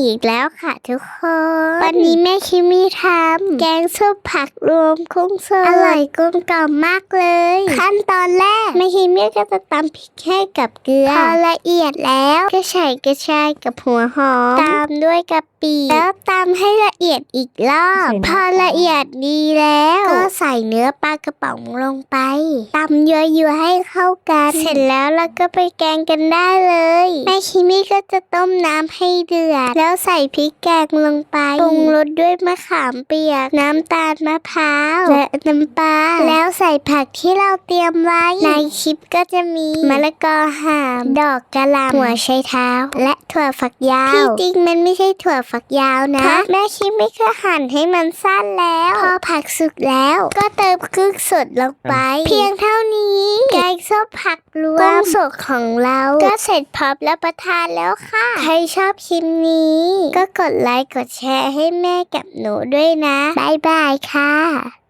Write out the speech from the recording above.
อีกแล้วค่ะทุกคน วันนี้แม่คิมมี่ทำแกงส้มผักรวมกุ้งสดอร่อยกลมกล่อมมากเลย ขั้นตอนแรกแม่คิมมี่ก็จะตำพริกให้กับเกลือพอละเอียดแล้วก็ใส่กระชายกับหัวหอมตามด้วยกะ ปิแล้วตำให้ละเอียดอีกรอบ พอละเอียดดีแล้ว ก็ใส่เนื้อปลากระป๋องลงไปตำยั่วๆให้เข้ากัน เสร็จแล้วเราก็ไปแกงกันได้เลย แม่คิมี่ก็จะต้มน้ำให้เดือด แล้วใส่พริกแกงลงไปปรุงรสด้วยมะขามเปียก น้ำตาลมะพร้าว และน้ำปลาแล้วใส่ผักที่เราเตรียมไว้ในคลิปก็จะมีมะละกอห่าม ดอกกะหล่ำหัวไชเท้า และถั่วฝักยาวที่จริงมันไม่ใช่ถั่วฝักยาวนะ แม่คิมี่ก็หั่นให้มันสั้นแล้ว พอผักสุกแล้ว ก็เติมกุ้งสดลงไป เพียงเท่านี้แกงส้มผักรวมกุ้งสดของเรา ก็เสร็จพร้อมรับประทานแล้วค่ะ ใครชอบคลิปนี้ ก็กดไลค์กดแชร์ให้แม่กับหนูด้วยนะ บ๊ายบายค่ะ